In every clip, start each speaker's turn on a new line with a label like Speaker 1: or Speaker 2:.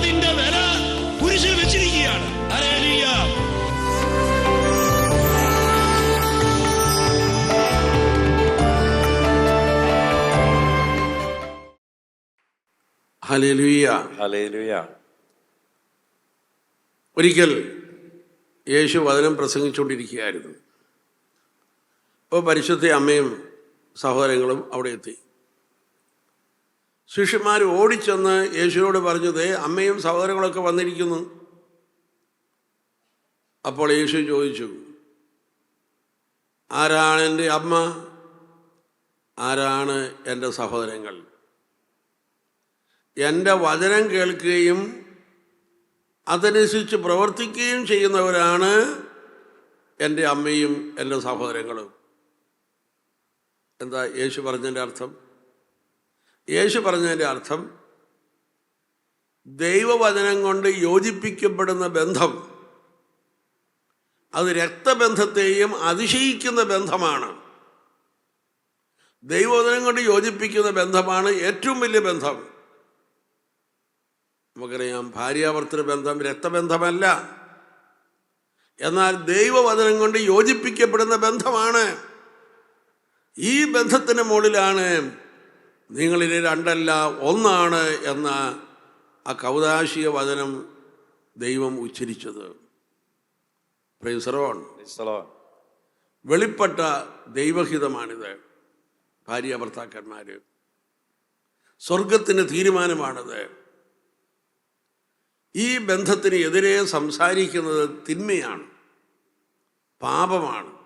Speaker 1: അതിന്റെ വില കുരിശിൽ വെച്ചിരിക്കുകയാണ്.
Speaker 2: ഒരിക്കൽ യേശു വചനം പ്രസംഗിച്ചുകൊണ്ടിരിക്കുകയായിരുന്നു. അപ്പോൾ പരിശുദ്ധ അമ്മയും സഹോദരങ്ങളും അവിടെ എത്തി. ശിഷ്യന്മാർ ഓടിച്ചെന്ന് യേശുവിനോട് പറഞ്ഞത് അമ്മയും സഹോദരങ്ങളൊക്കെ വന്നിരിക്കുന്നു. അപ്പോൾ യേശു ചോദിച്ചു ആരാണ് എന്റെ അമ്മ? ആരാണ് എന്റെ സഹോദരങ്ങൾ? എന്റെ വചനം കേൾക്കുകയും അതനുസരിച്ച് പ്രവർത്തിക്കുകയും ചെയ്യുന്നവരാണ് എന്റെ അമ്മയും എന്റെ സഹോദരങ്ങളും. എന്താ യേശു പറഞ്ഞതിന്റെ അർത്ഥം? യേശു പറഞ്ഞതിന്റെ അർത്ഥം ദൈവവചനം കൊണ്ട് യോജിപ്പിക്കപ്പെടുന്ന ബന്ധം അത് രക്തബന്ധത്തെയും അതിശയിക്കുന്ന ബന്ധമാണ്. ദൈവവചനം കൊണ്ട് യോജിപ്പിക്കുന്ന ബന്ധമാണ് ഏറ്റവും വലിയ ബന്ധം. നമുക്കറിയാം ഭാര്യാവർത്തന ബന്ധം രക്തബന്ധമല്ല. എന്നാൽ ദൈവവചനം കൊണ്ട് യോജിപ്പിക്കപ്പെടുന്ന ബന്ധമാണ്. ഈ ബന്ധത്തിന് മുകളിലാണ് നിങ്ങളിത് രണ്ടല്ല ഒന്നാണ് എന്ന ആ കൗതാശിക വചനം ദൈവം ഉച്ചരിച്ചത്. പ്രൈസറോൺ. വെളിപ്പെട്ട ദൈവഹിതമാണിത് ഭാര്യ ഭർത്താക്കന്മാർ സ്വർഗത്തിന് തീരുമാനമാണിത്. ഈ ബന്ധത്തിന് എതിരെ സംസാരിക്കുന്നത് തിന്മയാണ് പാപമാണ്.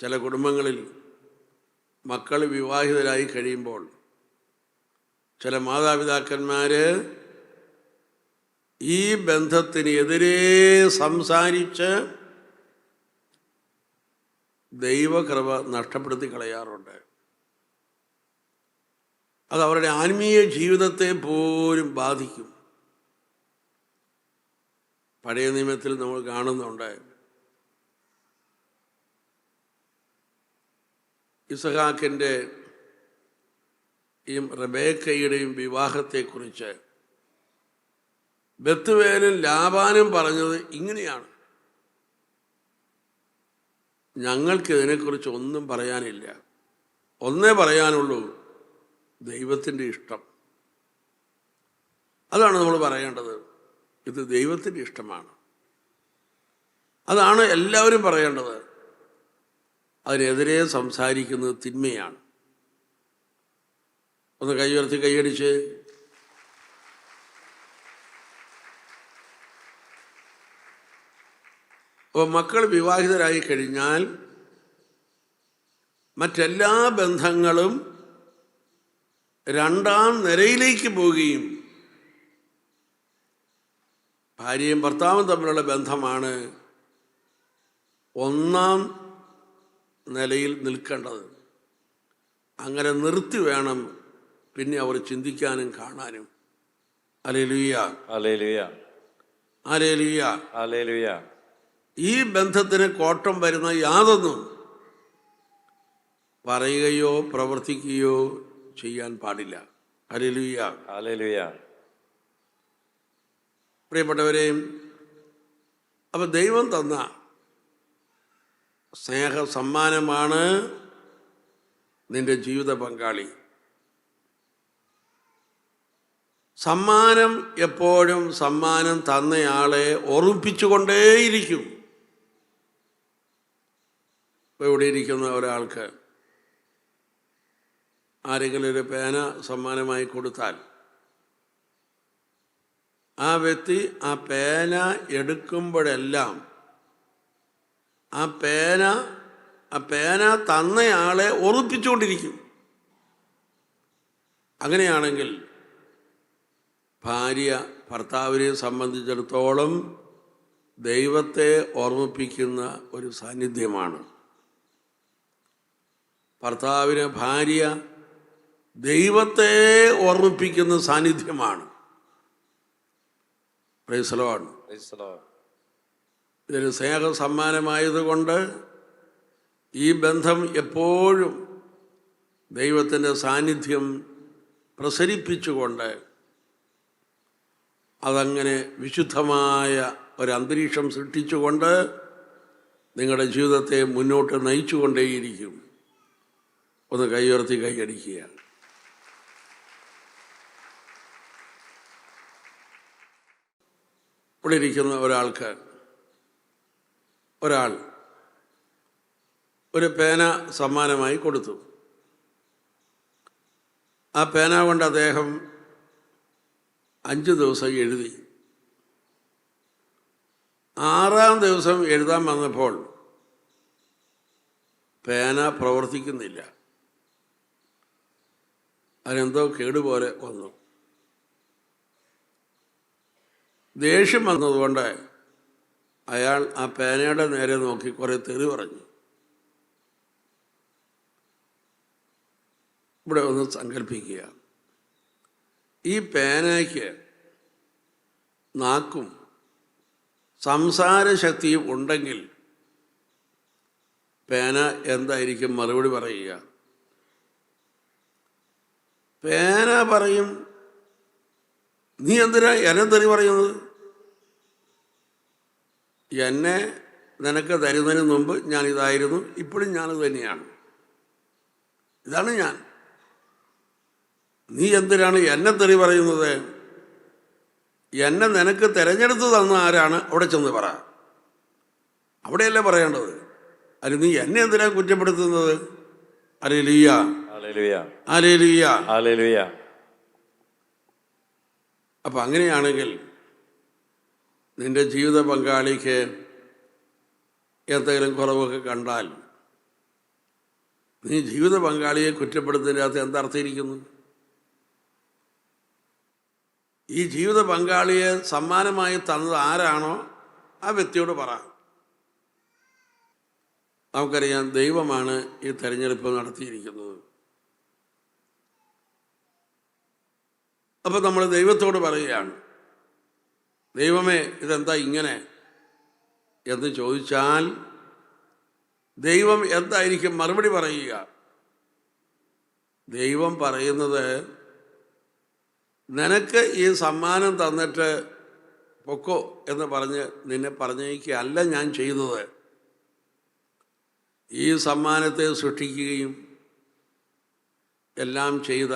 Speaker 2: ചില കുടുംബങ്ങളിൽ മക്കൾ വിവാഹിതരായി കഴിയുമ്പോൾ ചില മാതാപിതാക്കന്മാർ ഈ ബന്ധത്തിന് എതിരെ സംസാരിച്ച് ദൈവകൃപ നഷ്ടപ്പെടുത്തി കളയാറുണ്ട്. അത് അവരുടെ ആത്മീയ ജീവിതത്തെ പോലും ബാധിക്കും. പഴയ നിയമത്തിൽ നമ്മൾ കാണുന്നുണ്ട് ഇസഹാക്കിന്റെ ഈ റബേക്കയുടെയും വിവാഹത്തെക്കുറിച്ച് ബത്തുവേലും ലാബാനും പറഞ്ഞത് ഇങ്ങനെയാണ്. ഞങ്ങൾക്ക് ഇതിനെക്കുറിച്ച് ഒന്നും പറയാനില്ല. ഒന്നേ പറയാനുള്ളൂ ദൈവത്തിന്റെ ഇഷ്ടം. അതാണ് നമ്മൾ പറയേണ്ടത്. ഇത് ദൈവത്തിന്റെ ഇഷ്ടമാണ്. അതാണ് എല്ലാവരും പറയേണ്ടത്. അതിനെതിരെ സംസാരിക്കുന്നത് തിന്മയാണ്. ഒന്ന് കൈ ഉയർത്തി കൈയടിച്ച് അപ്പോൾ മക്കൾ വിവാഹിതരായി കഴിഞ്ഞാൽ മറ്റെല്ലാ ബന്ധങ്ങളും രണ്ടാം നിരയിലേക്ക് പോവുകയും ഭാര്യയും ഭർത്താവും തമ്മിലുള്ള ബന്ധമാണ് ഒന്നാം നിലയിൽ നിൽക്കേണ്ടത്. അങ്ങനെ നിർത്തി വേണം പിന്നെ അവർ ചിന്തിക്കാനും കാണാനും. ഈ ബന്ധത്തിന് കോട്ടം വരുന്ന യാതൊന്നും പറയുകയോ പ്രവർത്തിക്കുകയോ ചെയ്യാൻ പാടില്ല.
Speaker 3: ഹല്ലേലൂയ
Speaker 2: പ്രിയപ്പെട്ടവരെയും അപ്പൊ ദൈവം തന്ന സ്നേഹ സമ്മാനമാണ് നിന്റെ ജീവിത പങ്കാളി. സമ്മാനം എപ്പോഴും സമ്മാനം തന്നയാളെ ഓർമ്മിപ്പിച്ചുകൊണ്ടേയിരിക്കും. ഇപ്പോൾ ഇവിടെ ഇരിക്കുന്ന ഒരാൾക്ക് ആരെങ്കിലും ഒരു പേന സമ്മാനമായി കൊടുത്താൽ ആ വ്യക്തി ആ പേന എടുക്കുമ്പോഴെല്ലാം ആ പേന ആ പേന തന്നയാളെ ഓർമ്മിപ്പിച്ചുകൊണ്ടിരിക്കും അങ്ങനെയാണെങ്കിൽ ഭാര്യ ഭർത്താവിനെ സംബന്ധിച്ചിടത്തോളം ദൈവത്തെ ഓർമ്മിപ്പിക്കുന്ന ഒരു സാന്നിധ്യമാണ്. ഭർത്താവിന് ഭാര്യ ദൈവത്തെ ഓർമ്മിപ്പിക്കുന്ന സാന്നിധ്യമാണ്. പ്രൈസലോൺ
Speaker 3: ആണ് പ്രൈസലോ Lord.
Speaker 2: ഇതൊരു സ്നേഹ സമ്മാനമായതുകൊണ്ട് ഈ ബന്ധം എപ്പോഴും ദൈവത്തിന്റെ സാന്നിധ്യം പ്രസരിപ്പിച്ചുകൊണ്ട് അതങ്ങനെ വിശുദ്ധമായ ഒരന്തരീക്ഷം സൃഷ്ടിച്ചുകൊണ്ട് നിങ്ങളുടെ ജീവിതത്തെ മുന്നോട്ട് നയിച്ചുകൊണ്ടേയിരിക്കും. ഒന്ന് കൈയുയർത്തി കൈയടിക്കുക. ഇവിടെ ഇരിക്കുന്ന ഒരാൾക്ക് ഒരാൾ ഒരു പേന സമ്മാനമായി കൊടുത്തു. ആ പേന കൊണ്ട് അദ്ദേഹം അഞ്ച് ദിവസം എഴുതി. ആറാം ദിവസം എഴുതാൻ വന്നപ്പോൾ പേന പ്രവർത്തിക്കുന്നില്ല. അതിനെന്തോ കേടുപോലെ വന്നു. ദേഷ്യം വന്നതുകൊണ്ട് അയാൾ ആ പേനയുടെ നേരെ നോക്കി കുറെ തെറി പറഞ്ഞു. ഇവിടെ ഒന്ന് സങ്കല്പിക്കുക. ഈ പേനയ്ക്ക് നാക്കും സംസാരശക്തിയും ഉണ്ടെങ്കിൽ പേന എന്തായിരിക്കും മറുപടി പറയുക? പേന പറയും നീ എന്തിനാ എന്നെ തെറി പറയുന്നത്? എന്നെ നിനക്ക് തരുന്നതിന് മുമ്പ് ഞാൻ ഇതായിരുന്നു. ഇപ്പോഴും ഞാൻ തന്നെയാണ്. ഇതാണ് ഞാൻ. നീ എന്തിനാണ് എന്നെ തെറി പറയുന്നത്? എന്നെ നിനക്ക് തിരഞ്ഞെടുത്ത് തന്ന ആരാണ്? അവിടെ ചെന്ന് പറ. അവിടെയല്ലേ പറയേണ്ടത്? അല്ല നീ എന്നെ എന്തിനാണ് കുറ്റപ്പെടുത്തുന്നത്. അരേ ലിയ
Speaker 3: Hallelujah.
Speaker 2: അങ്ങനെയാണെങ്കിൽ നിന്റെ ജീവിത പങ്കാളിക്ക് എന്തെങ്കിലും കുറവൊക്കെ കണ്ടാൽ നീ ജീവിത പങ്കാളിയെ കുറ്റപ്പെടുത്തുന്നതിനകത്ത് എന്തർത്ഥിയിരിക്കുന്നു ഈ ജീവിത പങ്കാളിയെ സമ്മാനമായി തന്നത് ആരാണോ ആ വ്യക്തിയോട് പറ. നമുക്കറിയാം ദൈവമാണ് ഈ തെരഞ്ഞെടുപ്പ് നടത്തിയിരിക്കുന്നത്. അപ്പോൾ നമ്മൾ ദൈവത്തോട് പറയുകയാണ് ദൈവമേ ഇതെന്താ ഇങ്ങനെ എന്ന് ചോദിച്ചാൽ ദൈവം എന്തായിരിക്കും മറുപടി പറയുക? ദൈവം പറയുന്നത് നിനക്ക് ഈ സമ്മാനം തന്നിട്ട് പൊക്കോ എന്ന് പറഞ്ഞ് നിന്നെ പറഞ്ഞേക്കല്ല ഞാൻ ചെയ്തത് ഈ സമ്മാനത്തെ സൃഷ്ടിക്കുകയും എല്ലാം ചെയ്ത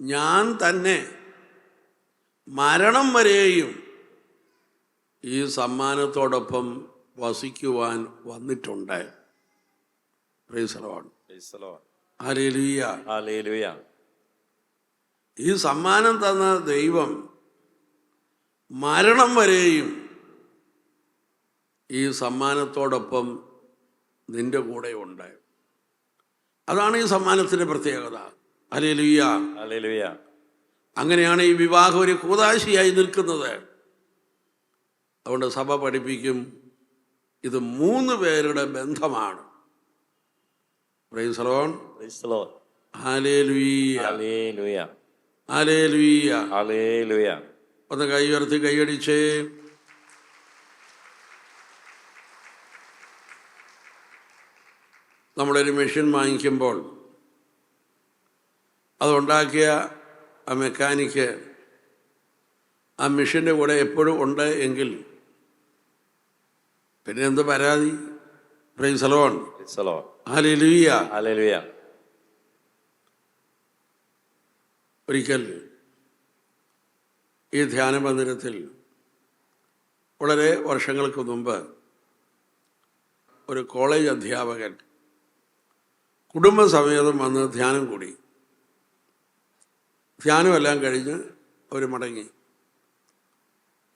Speaker 2: ഞാൻ തന്നെ മരണം വരെയും ഈ സമ്മാനത്തോടൊപ്പം വസിക്കുവാൻ വന്നിട്ടുണ്ട്. ഈ സമ്മാനം തന്ന ദൈവം മരണം വരെയും ഈ സമ്മാനത്തോടൊപ്പം നിന്റെ കൂടെ ഉണ്ട് അതാണ് ഈ സമ്മാനത്തിന്റെ പ്രത്യേകത. അലേലുയ്യ
Speaker 3: Hallelujah.
Speaker 2: അങ്ങനെയാണ് ഈ വിവാഹം ഒരു കൂതാശിയായി നിൽക്കുന്നത്. അതുകൊണ്ട് സഭ പഠിപ്പിക്കും. ഇത് മൂന്ന് പേരുടെ ബന്ധമാണ്. ഒന്ന് കൈ ഉയർത്തി കൈയടിച്ചേ നമ്മളൊരു മെഷീൻ വാങ്ങിക്കുമ്പോൾ അതുണ്ടാക്കിയ ആ മെക്കാനിക്ക് ആ മെഷീന്റെ കൂടെ എപ്പോഴും ഉണ്ട് എങ്കിൽ പിന്നെ എന്ത് പരാതി?
Speaker 3: സലോൺ.
Speaker 2: ഒരിക്കൽ ഈ ധ്യാന മന്ദിരത്തിൽ വളരെ വർഷങ്ങൾക്ക് മുമ്പ് ഒരു കോളേജ് അധ്യാപകൻ കുടുംബസമേതം വന്ന് ധ്യാനം കൂടി. ധ്യാനമെല്ലാം കഴിഞ്ഞ് അവർ മടങ്ങി.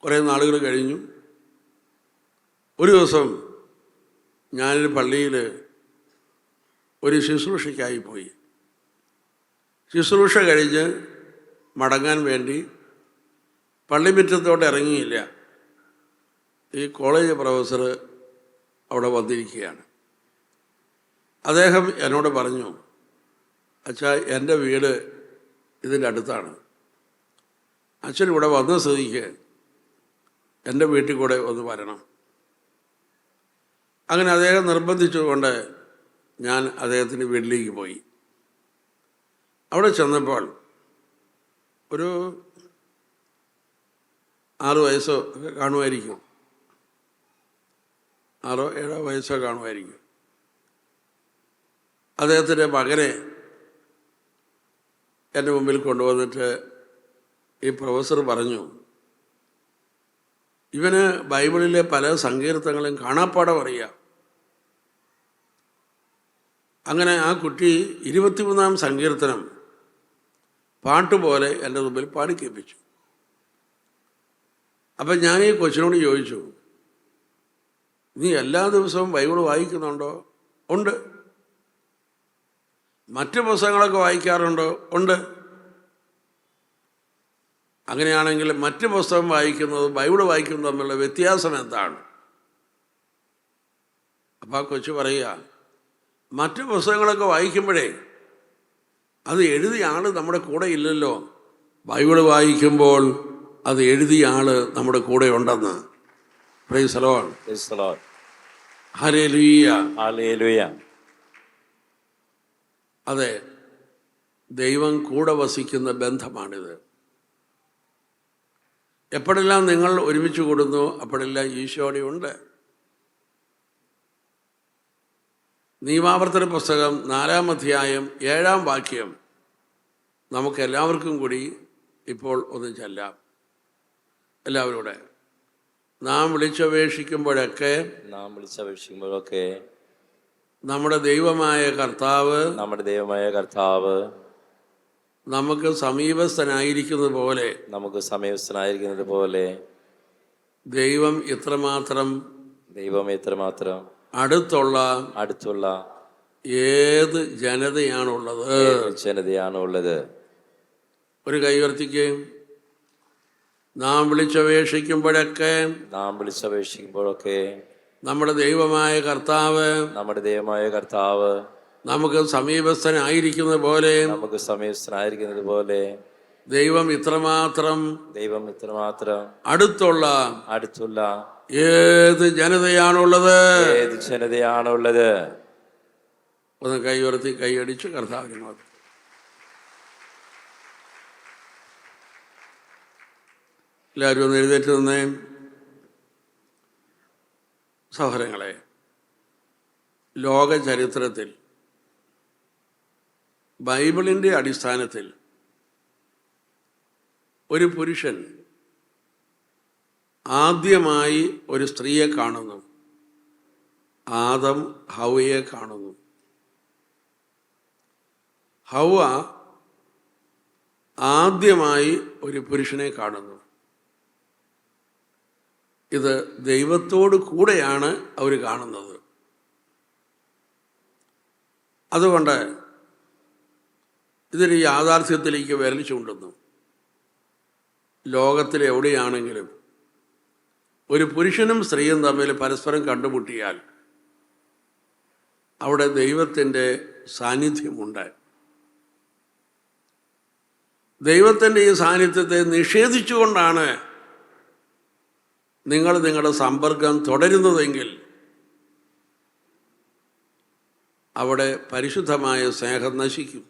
Speaker 2: കുറേ നാളുകൾ കഴിഞ്ഞു. ഒരു ദിവസം ഞാനൊരു പള്ളിയിൽ ഒരു ശുശ്രൂഷയ്ക്കായി പോയി. ശുശ്രൂഷ കഴിഞ്ഞ് മടങ്ങാൻ വേണ്ടി പള്ളിമുറ്റത്തോട്ട് ഇറങ്ങിയില്ല. ഈ കോളേജ് പ്രൊഫസർ അവിടെ വന്നിരിക്കുകയാണ്. അദ്ദേഹം എന്നോട് പറഞ്ഞു അച്ഛാ എന്റെ വീട് ഇതിന്റെ അടുത്താണ്. അച്ഛൻ ഇവിടെ വന്ന സ്ഥിതിക്ക് എന്റെ വീട്ടിൽ കൂടെ ഒന്ന് വരണം. അങ്ങനെ അദ്ദേഹം നിർബന്ധിച്ചുകൊണ്ട് ഞാൻ അദ്ദേഹത്തിന്റെ വീട്ടിലേക്ക് പോയി. അവിടെ ചെന്നപ്പോൾ ഒരു ആറു വയസ്സോ ഒക്കെ കാണുമായിരിക്കും. ആറോ ഏഴോ വയസ്സോ കാണുമായിരിക്കും. അദ്ദേഹത്തിന്റെ മകനെ എന്റെ മുമ്പിൽ കൊണ്ടുവന്നിട്ട് ഈ പ്രൊഫസർ പറഞ്ഞു ഇവന് ബൈബിളിലെ പല സങ്കീർത്തങ്ങളും കാണാപ്പാടം അറിയാം. അങ്ങനെ ആ കുട്ടി ഇരുപത്തിമൂന്നാം സങ്കീർത്തനം പാട്ടുപോലെ എന്റെ മുമ്പിൽ പാടി കേൾപ്പിച്ചു. അപ്പം ഞാൻ ഈ കൊച്ചിനോട് ചോദിച്ചു നീ എല്ലാ ദിവസവും ബൈബിൾ വായിക്കുന്നുണ്ടോ? ഉണ്ട്. മറ്റ് പുസ്തകങ്ങളൊക്കെ വായിക്കാറുണ്ടോ ഉണ്ട്. അങ്ങനെയാണെങ്കിൽ മറ്റു പുസ്തകം വായിക്കുന്നതും ബൈബിൾ വായിക്കുന്നതും തമ്മിലുള്ള വ്യത്യാസം എന്താണ്? അപ്പം ആ കൊച്ചു പറയുക മറ്റു പുസ്തകങ്ങളൊക്കെ വായിക്കുമ്പോഴേ അത് എഴുതിയ ആൾ നമ്മുടെ കൂടെ ഇല്ലല്ലോ. ബൈബിൾ വായിക്കുമ്പോൾ അത് എഴുതിയ ആൾ നമ്മുടെ കൂടെ ഉണ്ടെന്ന്. പ്രൈസ്. Hallelujah
Speaker 3: Hallelujah.
Speaker 2: അതെ ദൈവം കൂടെ വസിക്കുന്ന ബന്ധമാണിത്. എപ്പോഴെല്ലാം നിങ്ങൾ ഒരുമിച്ച് കൂടുന്നു അപ്പോഴെല്ലാം ഈശോടെ ഉണ്ട്. നിയമാവർത്തന പുസ്തകം നാലാം അധ്യായം ഏഴാം വാക്യം. നമുക്ക് എല്ലാവർക്കും കൂടി ഇപ്പോൾ ഒന്ന് ചെല്ലാം. എല്ലാവരുടെ നാം വിളിച്ചപേക്ഷിക്കുമ്പോഴൊക്കെ
Speaker 3: നാം വിളിച്ചപേക്ഷിക്കുമ്പോഴൊക്കെ
Speaker 2: നമ്മുടെ ദൈവമായ കർത്താവ്
Speaker 3: നമ്മുടെ ദൈവമായ കർത്താവ്
Speaker 2: നമുക്ക് സമീപസ്ഥനായിരിക്കുന്നത് പോലെ
Speaker 3: നമുക്ക് സമീപസ്ഥനായിരിക്കുന്നത് പോലെ
Speaker 2: ദൈവം ഇത്രമാത്രം
Speaker 3: ദൈവം എത്രമാത്രം
Speaker 2: അടുത്തുള്ള
Speaker 3: അടുത്തുള്ള
Speaker 2: ഏത് ജനതയാണുള്ളത്?
Speaker 3: ജനതയാണുള്ളത്?
Speaker 2: ഒരു കൈവർത്തിക്ക് നാം വിളിച്ചപേക്ഷിക്കുമ്പോഴൊക്കെ
Speaker 3: നാം വിളിച്ചപേക്ഷിക്കുമ്പോഴൊക്കെ
Speaker 2: നമ്മുടെ ദൈവമായ കർത്താവ്
Speaker 3: നമ്മുടെ ദൈവമായ കർത്താവ്
Speaker 2: നമുക്ക് സമീപസ്ഥനായിരിക്കുന്നത് പോലെ
Speaker 3: നമുക്ക് സമീപസ്ഥനായിരിക്കുന്നത് പോലെ
Speaker 2: ദൈവം ഇത്രമാത്രം
Speaker 3: ദൈവം ഇത്രമാത്രം
Speaker 2: അടുത്തുള്ള
Speaker 3: അടുത്തുള്ള
Speaker 2: ഏത് ജനതയാണുള്ളത്?
Speaker 3: ഏത് ജനതയാണുള്ളത്? ഒന്ന്
Speaker 2: ഒന്ന് ഉയർത്തി കൈയടിച്ച് കർത്താവിനെ നോക്കി എല്ലാവരും ഒന്ന് എഴുന്നേറ്റ് നിന്നേ. സഹോദരങ്ങളെ ലോക ചരിത്രത്തിൽ ബൈബിളിന്റെ അടിസ്ഥാനത്തിൽ ഒരു പുരുഷൻ ആദ്യമായി ഒരു സ്ത്രീയെ കാണുന്നു. ആദം ഹവയെ കാണുന്നു. ഹൗവ ആദ്യമായി ഒരു പുരുഷനെ കാണുന്നു. ഇത് ദൈവത്തോട് കൂടെയാണ് അവർ കാണുന്നത്. അതുകൊണ്ട് ഇതൊരു യാഥാർത്ഥ്യത്തിലേക്ക് വിരൽ ചൂണ്ടുന്നു. ലോകത്തിൽ എവിടെയാണെങ്കിലും ഒരു പുരുഷനും സ്ത്രീയും തമ്മിൽ പരസ്പരം കണ്ടുമുട്ടിയാൽ അവിടെ ദൈവത്തിന്റെ സാന്നിധ്യമുണ്ട്. ദൈവത്തിന്റെ ഈ സാന്നിധ്യത്തെ നിഷേധിച്ചുകൊണ്ടാണ് നിങ്ങൾ നിങ്ങളുടെ സമ്പർക്കം തുടരുന്നതെങ്കിൽ അവിടെ പരിശുദ്ധമായ സ്നേഹം നശിക്കും.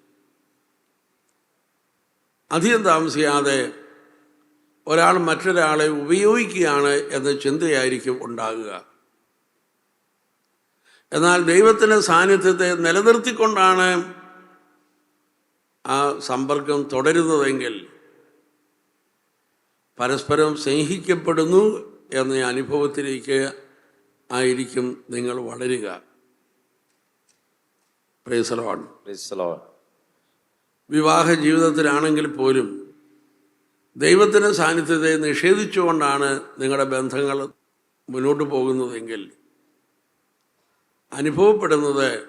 Speaker 2: അധികം താമസിയാതെ ഒരാൾ മറ്റൊരാളെ ഉപയോഗിക്കുകയാണ് എന്ന ചിന്തയായിരിക്കും ഉണ്ടാകുക. എന്നാൽ ദൈവത്തിന്റെ സാന്നിധ്യത്തെ നിലനിർത്തിക്കൊണ്ടാണ് ആ സമ്പർക്കം തുടരുന്നതെങ്കിൽ പരസ്പരം സ്നേഹിക്കപ്പെടുന്നു എന്ന അനുഭവത്തിലേക്ക് ആയിരിക്കും നിങ്ങൾ വളരുക. വിവാഹ ജീവിതത്തിലാണെങ്കിൽ പോലും ദൈവത്തിന്റെ സാന്നിധ്യത്തെ നിഷേധിച്ചുകൊണ്ടാണ് നിങ്ങളുടെ ബന്ധങ്ങൾ മുന്നോട്ട് പോകുന്നതെങ്കിൽ അനുഭവപ്പെടുന്നത്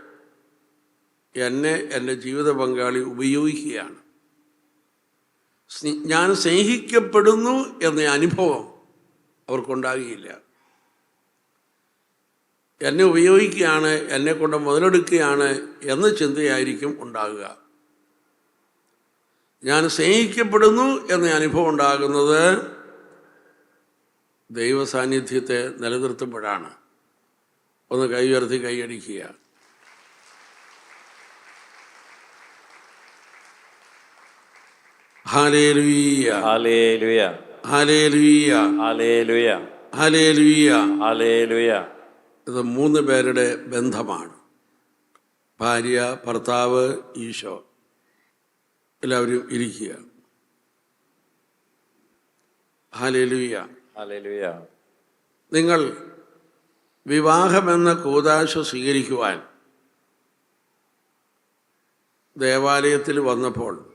Speaker 2: എന്നെ എന്റെ ജീവിത പങ്കാളി ഉപയോഗിക്കുകയാണ്. ഞാൻ സ്നേഹിക്കപ്പെടുന്നു എന്ന അനുഭവം അവർക്കുണ്ടാകുകയില്ല എന്നെ ഉപയോഗിക്കുകയാണ് എന്നെ കൊണ്ട് മുതലെടുക്കുകയാണ് എന്ന ചിന്തയായിരിക്കും ഉണ്ടാകുക. ഞാൻ സ്നേഹിക്കപ്പെടുന്നു എന്ന അനുഭവം ഉണ്ടാകുന്നത് ദൈവ സാന്നിധ്യത്തെ നിലനിർത്തുമ്പോഴാണ്. ഒന്ന് കൈ ഉയർത്തി കൈയടിക്കുക ഹാലേലുയ
Speaker 3: ഹല്ലേലൂയ.
Speaker 2: ഇത് മൂന്ന് പേരുടെ ബന്ധമാണ്. ഭാര്യ ഭർത്താവ് ഈശോ. എല്ലാവരും ഇരിക്കുക. നിങ്ങൾ വിവാഹമെന്ന കൂതാശ സ്വീകരിക്കുവാൻ ദേവാലയത്തിൽ വന്നപ്പോൾ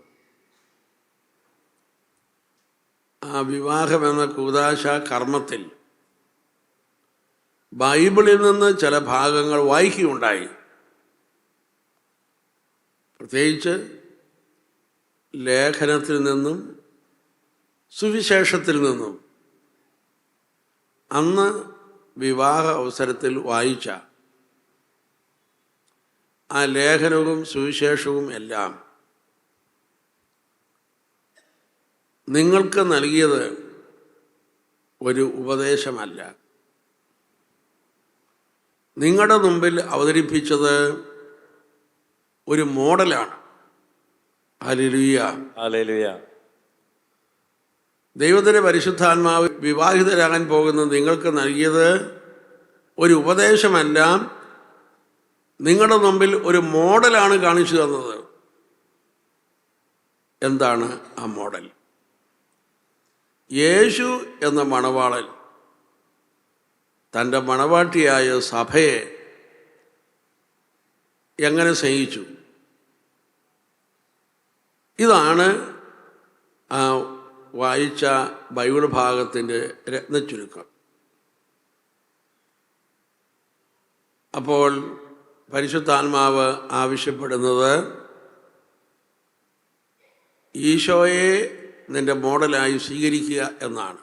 Speaker 2: ആ വിവാഹമെന്ന കൂതാശ കർമ്മത്തിൽ. ബൈബിളിൽ നിന്ന് ചില ഭാഗങ്ങൾ വായിക്കുകയുണ്ടായി. പ്രത്യേകിച്ച് ലേഖനത്തിൽ നിന്നും സുവിശേഷത്തിൽ നിന്നും. അന്ന് വിവാഹ അവസരത്തിൽ വായിച്ച ആ ലേഖനവും സുവിശേഷവും എല്ലാം നിങ്ങൾക്ക് നൽകിയത് ഒരു ഉപദേശമല്ല. നിങ്ങളുടെ മുമ്പിൽ അവതരിപ്പിച്ചത് ഒരു മോഡലാണ്. ദൈവത്തിന്റെ പരിശുദ്ധാത്മാവ് വിവാഹിതരാകാൻ പോകുന്ന നിങ്ങൾക്ക് നൽകിയത് ഒരു ഉപദേശമല്ല. നിങ്ങളുടെ മുമ്പിൽ ഒരു മോഡലാണ് കാണിച്ചു തന്നത്. എന്താണ് ആ മോഡൽ? യേശു എന്ന മണവാളൻ തന്റെ മണവാട്ടിയായ സഭയെ എങ്ങനെ സ്നേഹിച്ചു? ഇതാണ് വായിച്ച ബൈബിൾ ഭാഗത്തിന്റെ രത്നച്ചുരുക്കം. അപ്പോൾ പരിശുദ്ധാത്മാവ് ആവശ്യപ്പെടുന്നത് ഈശോയെ നിന്റെ മോഡലായി സ്വീകരിക്കുക എന്നാണ്.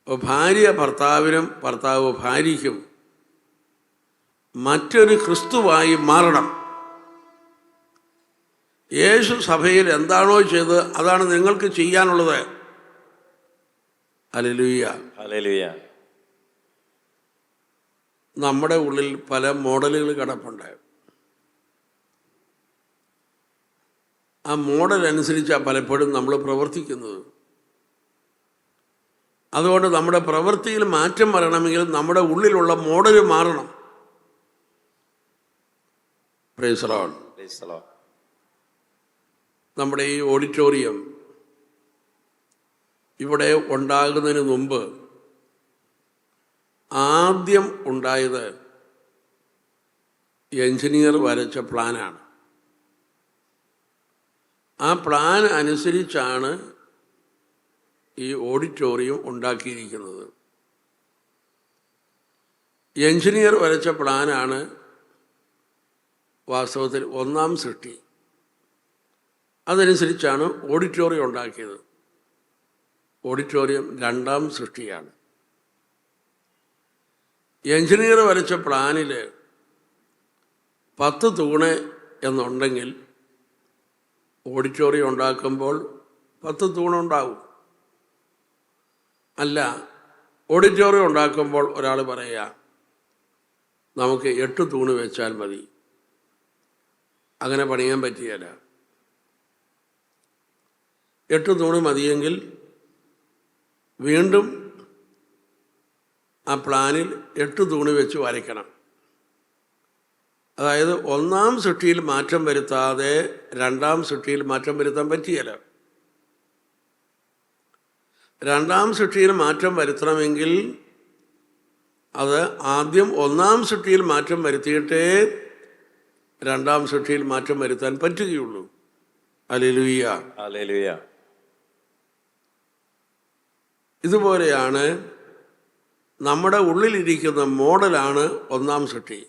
Speaker 2: അപ്പോൾ ഭാര്യ ഭർത്താവിനും ഭർത്താവ് ഭാര്യയ്ക്കും മറ്റൊരു ക്രിസ്തുവായി മാറണം. യേശു സഭയിൽ എന്താണോ ചെയ്തത് അതാണ് നിങ്ങൾക്ക് ചെയ്യാനുള്ളത്. അലലുയ്യ നമ്മുടെ ഉള്ളിൽ പല മോഡലുകൾ കിടപ്പുണ്ട്. ആ മോഡൽ അനുസരിച്ചാണ് പലപ്പോഴും നമ്മൾ പ്രവർത്തിക്കുന്നത്. അതുകൊണ്ട് നമ്മുടെ പ്രവൃത്തിയിൽ മാറ്റം വരണമെങ്കിൽ നമ്മുടെ ഉള്ളിലുള്ള മോഡൽ മാറണം. നമ്മുടെ ഈ ഓഡിറ്റോറിയം ഇവിടെ ഉണ്ടാകുന്നതിന് മുമ്പ് ആദ്യം ഉണ്ടായത് എഞ്ചിനീയർ വരച്ച പ്ലാനാണ് ആ പ്ലാൻ അനുസരിച്ചാണ് ഈ ഓഡിറ്റോറിയം ഉണ്ടാക്കിയിരിക്കുന്നത്. എഞ്ചിനീയർ വരച്ച പ്ലാനാണ് വാസ്തവത്തിൽ ഒന്നാം സൃഷ്ടി. അതനുസരിച്ചാണ് ഓഡിറ്റോറിയം ഉണ്ടാക്കിയത്. ഓഡിറ്റോറിയം രണ്ടാം സൃഷ്ടിയാണ്. എഞ്ചിനീയർ വരച്ച പ്ലാനിൽ പത്ത് തൂണ് എന്നുണ്ടെങ്കിൽ ഓഡിറ്റോറിയം ഉണ്ടാക്കുമ്പോൾ പത്ത് തൂണുണ്ടാവും അല്ല ഓഡിറ്റോറിയം ഉണ്ടാക്കുമ്പോൾ ഒരാൾ പറയുക നമുക്ക് എട്ട് തൂണ് വെച്ചാൽ മതി. അങ്ങനെ പണിയാൻ പറ്റിയല്ല. എട്ട് തൂണ് മതിയെങ്കിൽ വീണ്ടും ആ പ്ലാനിൽ എട്ട് തൂണ് വെച്ച് വരയ്ക്കണം. അതായത് ഒന്നാം സൃഷ്ടിയിൽ മാറ്റം വരുത്താതെ രണ്ടാം സൃഷ്ടിയിൽ മാറ്റം വരുത്താൻ പറ്റിയല്ല. രണ്ടാം സൃഷ്ടിയിൽ മാറ്റം വരുത്തണമെങ്കിൽ അത് ആദ്യം ഒന്നാം സൃഷ്ടിയിൽ മാറ്റം വരുത്തിയിട്ടേ രണ്ടാം സൃഷ്ടിയിൽ മാറ്റം വരുത്താൻ പറ്റുകയുള്ളൂ. അലലുയ്യ
Speaker 3: അലലുയ്യ
Speaker 2: ഇതുപോലെയാണ് നമ്മുടെ ഉള്ളിലിരിക്കുന്ന മോഡലാണ് ഒന്നാം സൃഷ്ടി.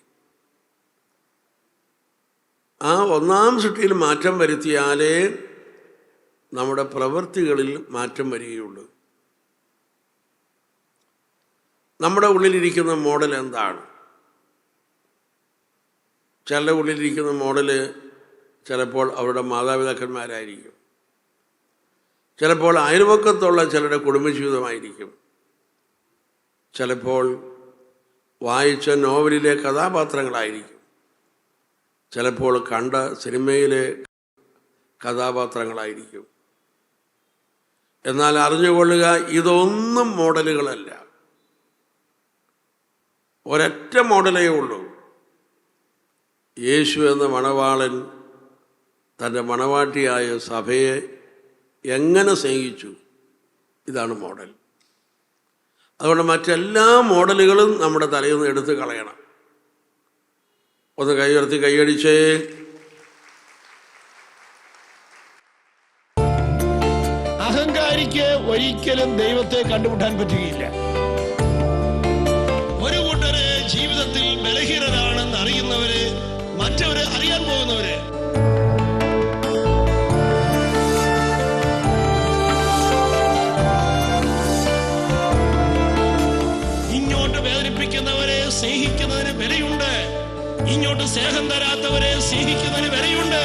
Speaker 2: ആ ഒന്നാം സൃഷ്ടിയിൽ മാറ്റം വരുത്തിയാലേ നമ്മുടെ പ്രവൃത്തികളിൽ മാറ്റം വരികയുള്ളൂ. നമ്മുടെ ഉള്ളിലിരിക്കുന്ന മോഡൽ എന്താണ്? ചിലരുടെ ഉള്ളിലിരിക്കുന്ന മോഡൽ ചിലപ്പോൾ അവരുടെ മാതാപിതാക്കന്മാരായിരിക്കും. ചിലപ്പോൾ അയൽവക്കത്തുള്ള ചിലരുടെ കുടുംബജീവിതമായിരിക്കും. ചിലപ്പോൾ വായിച്ച നോവലിലെ കഥാപാത്രങ്ങളായിരിക്കും. ചിലപ്പോൾ കണ്ട സിനിമയിലെ കഥാപാത്രങ്ങളായിരിക്കും. എന്നാൽ അറിഞ്ഞുകൊള്ളുക ഇതൊന്നും മോഡലുകളല്ല. ഒരൊറ്റ മോഡലേ ഉള്ളൂ. യേശു എന്ന മണവാളൻ തന്റെ മണവാട്ടിയായ സഭയെ എങ്ങനെ സ്നേഹിച്ചു? ഇതാണ് മോഡൽ. അതുകൊണ്ട് മറ്റെല്ലാ മോഡലുകളും നമ്മുടെ തലയിൽ നിന്ന് എടുത്ത് കളയണം. ഒന്ന് കൈയുയർത്തി കൈയടിച്ചേ.
Speaker 4: അഹങ്കാരിക്ക് ഒരിക്കലും ദൈവത്തെ കണ്ടുമുട്ടാൻ പറ്റുകയില്ല.
Speaker 1: ഇങ്ങോട്ട് സ്നേഹം തരാത്തവരെ സ്നേഹിക്കുന്നതിന് വിലയുണ്ട്.